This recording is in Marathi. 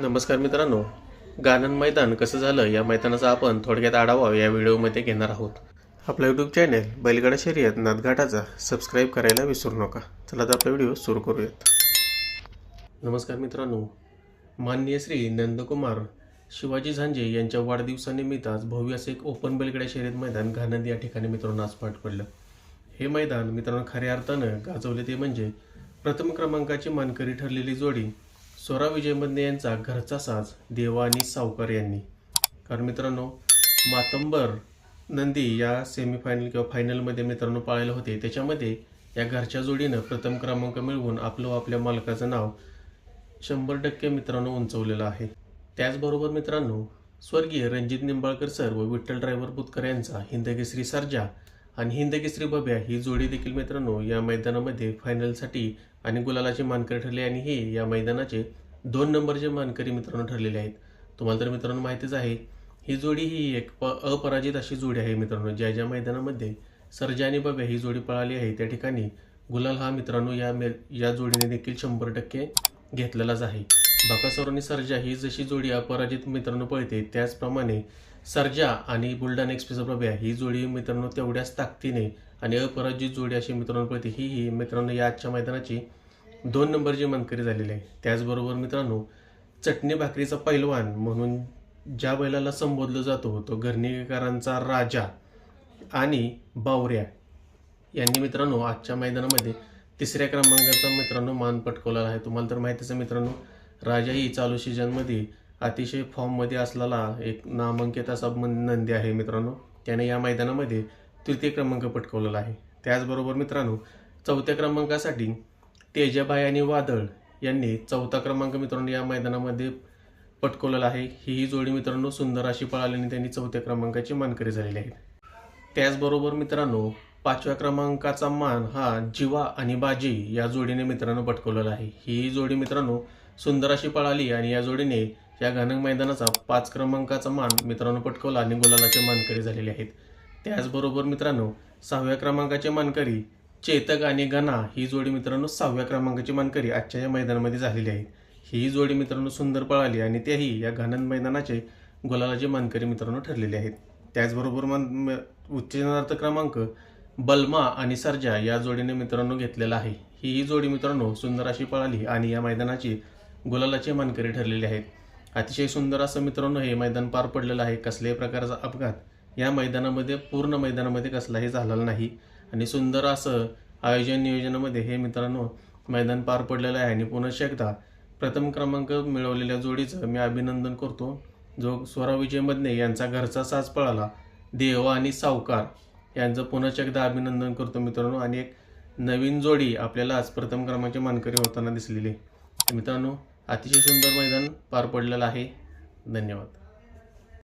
नमस्कार मित्रांनो. गानन मैदान कसं झालं या मैदानाचा आपण थोडक्यात आढावा या व्हिडिओमध्ये घेणार आहोत. आपला यूट्यूब चॅनेल बैलगाडा शर्यत नादघाटाचा सबस्क्राईब करायला विसरू नका. चला तर आपला व्हिडिओ सुरू करूयात. नमस्कार मित्रांनो. माननीय श्री नंदकुमार शिवाजी झांजे यांच्या वाढदिवसानिमित्त आज भव्य असं एक ओपन बैलगाडा शर्यत मैदान घाणंद या ठिकाणी मित्रांनो आज पाठ पडलं. हे मैदान मित्रांनो खऱ्या अर्थानं गाजवले ते म्हणजे प्रथम क्रमांकाची मानकरी ठरलेली जोडी स्वरा विजय यांचा घरचा साज देवा आणि सावकार यांनी. कारण मित्रांनो मातंबर नंदी या सेमीफायनल किंवा फायनलमध्ये मित्रांनो पाळायला होते. त्याच्यामध्ये या घरच्या जोडीनं प्रथम क्रमांक मिळवून आपलं आपल्या मालकाचं नाव शंभर टक्के मित्रांनो उंचवलेलं आहे. त्याचबरोबर मित्रांनो स्वर्गीय रणजित निंबाळकर सर व विठ्ठल ड्रायव्हर बुतकर यांचा हिंदकेसरी सर्जा आणि हिंदकेसरी बब्या ही जोडी देखील मित्रांनो या मैदानामध्ये फायनलसाठी आणि गुलालाचे मानकरी ठरले आणि हे या मैदानाचे दोन नंबरचे मानकरी मित्रांनो ठरलेले आहेत. तुम्हाला तर मित्रांनो माहितीच आहे ही जोडी ही एक प अपराजित अशी जोडी आहे मित्रांनो ज्या ज्या मैदानामध्ये सर्जा आणि बब्या ही जोडी पळाली आहे त्या ठिकाणी गुलाल हा मित्रांनो या मे या जोडीने देखील शंभर टक्के घेतलेलाच आहे. बकासोर आणि सर्जा ही जशी जोडी अपराजित मित्रांनो पळते त्याचप्रमाणे सर्जा आणि बुलढाणा एक्सप्रेस प्रभ्या ही जोडी मित्रांनो तेवढ्याच ताकदीने आणि अपराजित जोडी अशी मित्रांनो पळते ही ही मित्रांनो या आजच्या मैदानाची दोन नंबरची मानकरी झालेली आहे. त्याचबरोबर मित्रांनो चटणी भाकरीचा पैलवान म्हणून ज्या बैलाला संबोधलं जातो तो घरणीकरांचा राजा आणि बावऱ्या यांनी मित्रांनो आजच्या मैदानामध्ये तिसऱ्या क्रमांकाचा मित्रांनो मान पटकवलेला आहे. तुम्हाला तर माहितीच आहे मित्रांनो राजा ही चालू सीजनमध्ये अतिशय फॉर्ममध्ये असलेला एक नामांकित असा मन- नंदी आहे मित्रांनो. त्याने या मैदानामध्ये तृतीय क्रमांक पटकवलेला आहे. त्याचबरोबर मित्रांनो चौथ्या क्रमांकासाठी तेजाबाई आणि वादळ यांनी चौथा क्रमांक मित्रांनो या मैदानामध्ये पटकवलेला आहे. ही ही जोडी मित्रांनो सुंदर अशी पळाल्याने त्यांनी चौथ्या क्रमांकाची मानकरी झालेली आहे. त्याचबरोबर मित्रांनो पाचव्या क्रमांकाचा मान हा जिवा आणि बाजी या जोडीने मित्रांनो पटकवलेला आहे. ही जोडी मित्रांनो सुंदर अशी पळाली आणि या जोडीने या घनंग मैदानाचा पाच क्रमांकाचा मान मित्रांनो पटकवला आणि गुलालाचे मानकरी झालेले आहेत. त्याचबरोबर मित्रांनो सहाव्या क्रमांकाचे मानकरी चेतक आणि गणा ही जोडी मित्रांनो सहाव्या क्रमांकाची मानकरी आजच्या या मैदानामध्ये झालेली आहे ही जोडी मित्रांनो सुंदर पळाली आणि त्याही या घाणंद मैदानाचे गुलालाचे मानकरी मित्रांनो ठरलेले आहेत. त्याचबरोबर मान म- उच्चनार्थ क्रमांक बलमा आणि सर्जा या जोडीने मित्रांनो घेतलेला आहे. ही ही जोडी मित्रांनो सुंदर अशी पळाली आणि या मैदानाची गुलालाचे मानकरी ठरलेले आहेत. अतिशय सुंदर असं मित्रांनो हे मैदान पार पडलेलं आहे. कसल्याही प्रकारचा अपघात या मैदानामध्ये पूर्ण मैदानामध्ये कसलाही झालेला नाही. आणि सुंदर असं आयोजन नियोजनामध्ये हे मित्रांनो मैदान पार पडलेलं आहे. आणि पुनश्च एकदा प्रथम क्रमांक मिळवलेल्या जोडीचं मी अभिनंदन करतो. जो स्वरा विजय मदने यांचा घरचा साज पळाला देवा आणि सावकार यांचं पुनश्च एकदा अभिनंदन करतो मित्रांनो. आणि एक नवीन जोडी आपल्याला आज प्रथम क्रमांकाची मानकरी होताना दिसलेली मित्रांनो अतिशय सुंदर मैदान पार पडलेलं आहे. धन्यवाद.